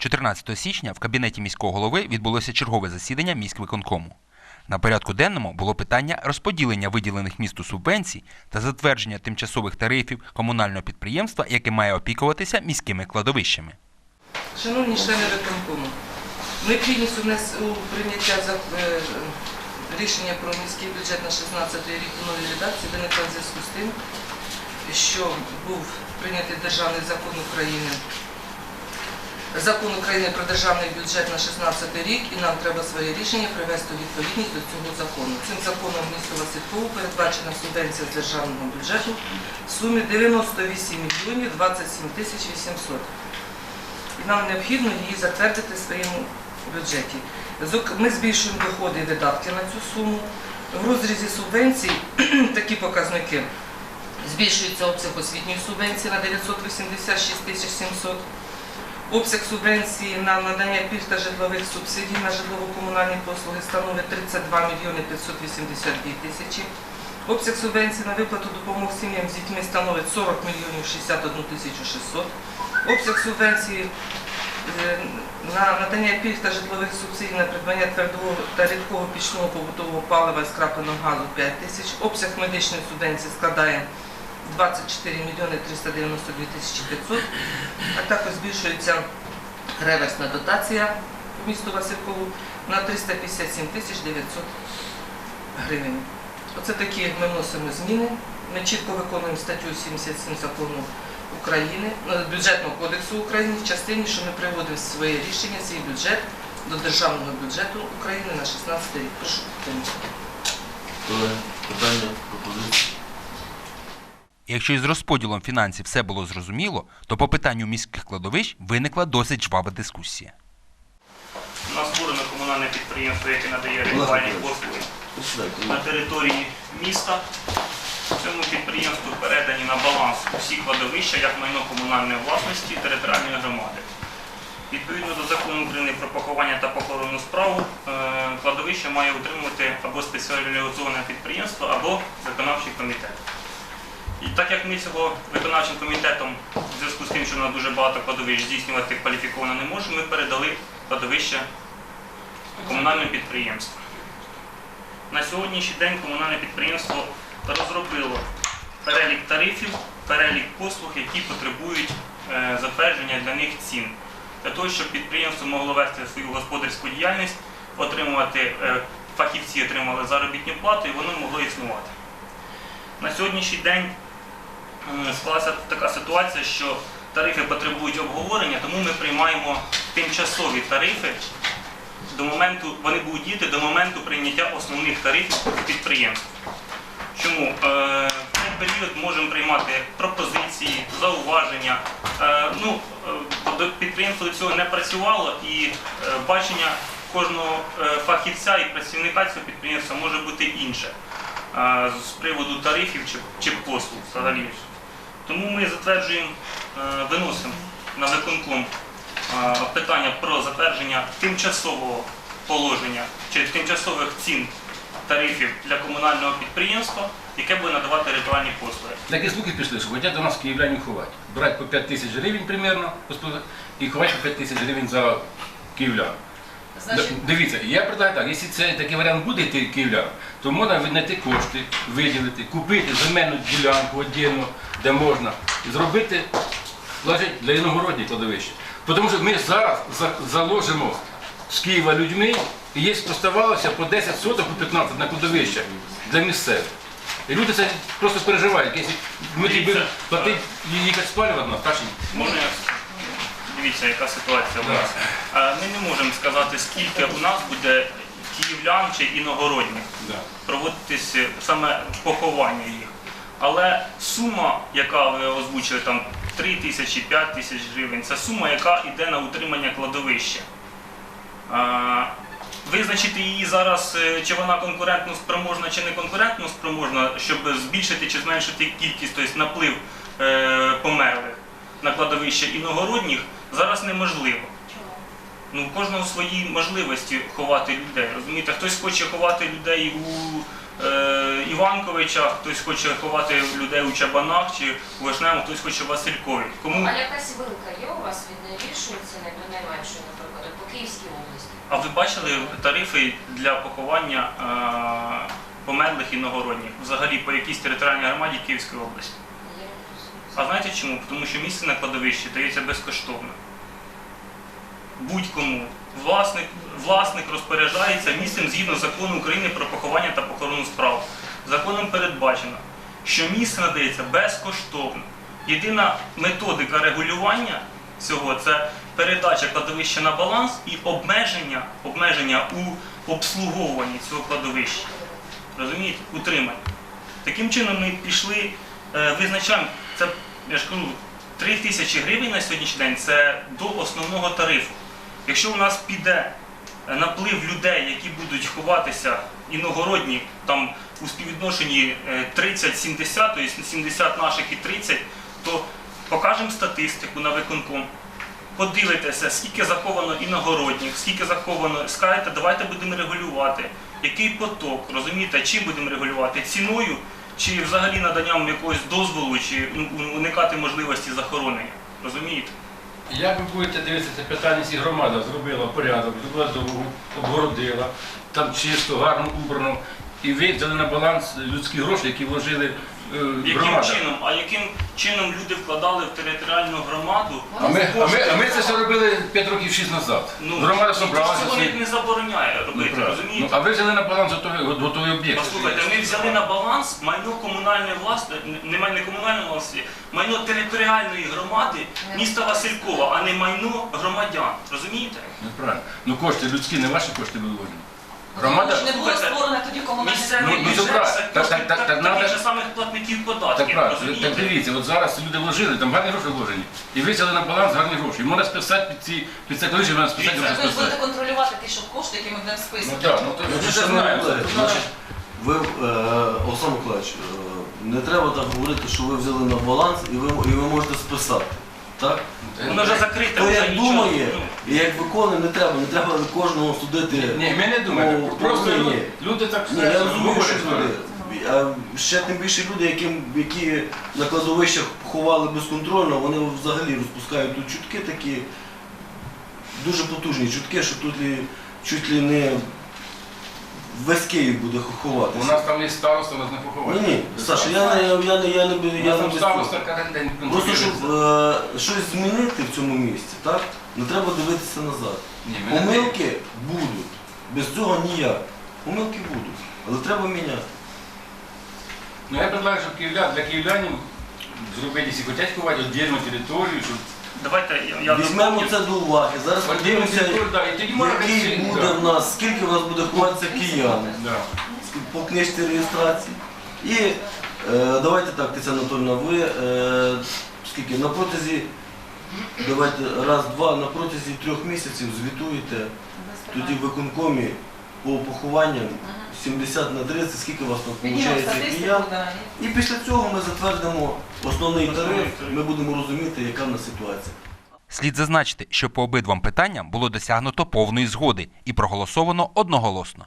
14 січня в кабінеті міського голови відбулося чергове засідання міськвиконкому. На порядку денному було питання розподілення виділених місту субвенцій та затвердження тимчасових тарифів комунального підприємства, яке має опікуватися міськими кладовищами. Шановні члени виконкому, необхідність у нас у прийняття за- е, рішення про міський бюджет на 16 рік у новій редакції виникла в зв'язку з тим, що був прийнятий державний закон України. Закон України про державний бюджет на 16 рік, і нам треба своє рішення привести у відповідність до цього закону. Цим законом місту Василькову передбачена субвенція з державного бюджету в сумі 98 мільйонів 27 тисяч 800 і нам необхідно її затвердити в своєму бюджеті. Ми збільшуємо доходи і видатки на цю суму. В розрізі субвенцій такі показники. Збільшується обсяг освітньої субвенції на 986 тисяч 700. Обсяг субвенції на надання пільг та житлових субсидій на житлово-комунальні послуги становить 32 мільйони 582 тисячі. Обсяг субвенції на виплату допомог сім'ям з дітьми становить 40 мільйонів 61 тисячу 600. Обсяг субвенції е, на надання пільг та житлових субсидій на придбання твердого та рідкого пічного побутового палива з крапленого газу 5 тисяч. Обсяг медичної субвенції складає 24 мільйони 392 тисячі 500. А також збільшується реверсна дотація по місту Василькову на 357 тисяч 900 гривень. Оце такі ми вносимо зміни. Ми чітко виконуємо статтю 77 закону України, е, бюджетного кодексу України в частині, що ми приводимо своє рішення, свій бюджет до державного бюджету України на 16 рік. Прошу підтримати. Питання, пропозиції? Якщо із розподілом фінансів все було зрозуміло, то по питанню міських кладовищ виникла досить жвава дискусія. У нас створено комунальне підприємство, яке надає рятувальні послуги на території міста. Цьому підприємству передані на баланс усі кладовища як майно комунальної власності територіальної громади. Відповідно до закону України про поховання та похоронну справу, е, кладовище має утримувати або спеціалізоване підприємство, або виконавчий комітет. І так як ми цього виконавчим комітетом, в зв'язку з тим, що у нас дуже багато кладовищ здійснювати кваліфіковано не можемо, ми передали кладовище комунальному підприємству. На сьогоднішній день комунальне підприємство розробило перелік тарифів, перелік послуг, які потребують е, затвердження для них цін. Для того, щоб підприємство могло вести свою господарську діяльність, отримувати, е, фахівці отримали заробітну плату і воно могло існувати. На сьогоднішній день склалася така ситуація, що тарифи потребують обговорення, тому ми приймаємо тимчасові тарифи до моменту, вони будуть діяти до моменту прийняття основних тарифів підприємств. Чому? Е, в цей період можемо приймати пропозиції, зауваження. Е, ну, е, підприємство до цього не працювало і е, бачення кожного е, фахівця і працівника цього підприємства може бути інше е, з приводу тарифів чи, чи послуг взагалі. Тому ми затверджуємо, е, виносимо на виконком е, питання про затвердження тимчасового положення чи тимчасових цін тарифів для комунального підприємства, яке буде надавати ритуальні послуги. Такі слухи пішли, що хочуть до нас київлянів ховати. Брати по 5 тисяч гривень примерно і ховати по 5 тисяч гривень за київлян. Д- Дивіться, я предлагаю так, якщо це такий варіант буде йти київлян, то можна знайти кошти, виділити, купити земельну ділянку віддільно, де можна, і зробити вложити для іногородніх кладовища. Тому що ми зараз за- заложимо з Києва людьми, і є оставалося по 10 соток, по 15 на кладовищах для місцевих. І люди це просто переживають. Якщо ми тобі Дивіться, платити їхати спалювати нас, так чи ні? Можна я дивіться, яка ситуація у нас. Е, Ми не можемо сказати, скільки у нас буде київлян чи іногородніх. Проводитись саме поховання їх. Але сума, яка ви озвучили, там 3 тисячі, 5 тисяч гривень, це сума, яка йде на утримання кладовища. Визначити її зараз, е, чи вона конкурентно спроможна, чи не конкурентно спроможна, щоб збільшити чи зменшити кількість, тобто наплив е, померлих на кладовище іногородніх, зараз неможливо. Ну, кожного свої можливості ховати людей. Розумієте, хтось хоче ховати людей у е, Іванковича, хтось хоче ховати людей у Чабанах чи у Вишневому, хтось хоче в Василькові. Кому А якась вилка є у вас від найбільшої ціни до найменшої, наприклад, по Київській області? А ви бачили тарифи для поховання е, померлих іногородніх? Взагалі по якійсь територіальній громаді Київської області? А знаєте чому? Тому що місце на кладовищі дається безкоштовно. Будь-кому. Власник, власник розпоряджається місцем згідно закону України про поховання та похоронну справу. Законом передбачено, що місце надається безкоштовно. Єдина методика регулювання цього це передача кладовища на баланс і обмеження, обмеження у обслуговуванні цього кладовища. Розумієте? Утримання. Таким чином ми пішли, е, визначаємо, це, я ж кажу, 3 тисячі гривень на сьогоднішній день це до основного тарифу. Якщо у нас піде е, наплив людей, які будуть ховатися іногородні там у співвідношенні е, 30-70, тобто 70 наших і 30, то покажемо статистику на виконком. Подивитеся, скільки заховано іногородніх, скільки заховано, скажете, давайте будемо регулювати. Який поток, розумієте, чим будемо регулювати? Ціною чи взагалі наданням якогось дозволу, чи уникати можливості захоронення. Розумієте? Як ви будете дивитися це питання, якщо громада зробила порядок, зробила дорогу, обгородила, там чисто, гарно убрано, і ви взяли на баланс людські гроші, які вложили е, Яким громада. чином? А яким чином люди вкладали в територіальну громаду? А ми, а, ми, а ми це все робили 5 років 6 назад. Громада собралася. цього не, не забороняє Ну, робити, розумієте? Ну, а ви взяли на баланс готовий, об'єкт. Послухайте, ми взяли на баланс майно комунальної власності, не майно комунальної власності, майно територіальної громади міста Василькова, а не майно громадян. Розумієте? Неправильно. Ну кошти людські, не ваші кошти були вложені. Громада. Не було створено тоді комунальне Місцевий Ну, ну, бюджет добре. це Так, кошти так, так, так- так, таких же самих платників Так податків. правильно, так дивіться, от зараз люди вложили, там гарні гроші вложені. І ви взяли на баланс гарні гроші. І можна списати під ці під це колишні, можна списати, Дивіться, можна Ви будете списати. контролювати ті, що кошти, які ми будемо Ну списувати. так, ну то ми ж ж знаємо. Значить, ви, е, Олександр Миколаївич, е, не треба так говорити, що ви взяли на баланс і ви, і ви можете списати. Так? Воно вже закрите, Хто вже як нічого. думає і як виконує, не треба, не треба кожного судити. Ні, ми не думаємо. Просто ні, люди, люди так Ні, я розумію, говорять, що люди. А ще тим більше люди, які на кладовищах ховали безконтрольно, вони взагалі розпускають тут чутки такі, дуже потужні чутки, що тут лі, чуть ли не весь Київ буде ховатися. У нас там є староста, нас не Ні, ні, Саша, я не, я не, я не, я нас не там староста кожен день Просто щоб е, щось змінити в цьому місці, так? Не треба дивитися назад. Ні, ми не Помилки будуть. Без цього ніяк. Помилки будуть. Але треба міняти. Ну я предлагаю, щоб київлян, для київлянів зробити, якщо хочуть ховати, віддільну територію, щоб Давайте я, Візьмемо це до уваги. Зараз подивимося, який буде в нас, скільки в нас буде ховатися киян по книжці реєстрації. І е, давайте так, Тетяна Анатольовна, ви е, скільки на протязі, давайте раз, два, на протязі трьох місяців звітуєте тоді в виконкомі по похованням 70 на 30, скільки у вас тут виходить киян. І після цього ми затвердимо основний тариф. ми будемо розуміти, яка в нас ситуація. Слід зазначити, що по обидвам питанням було досягнуто повної згоди і проголосовано одноголосно.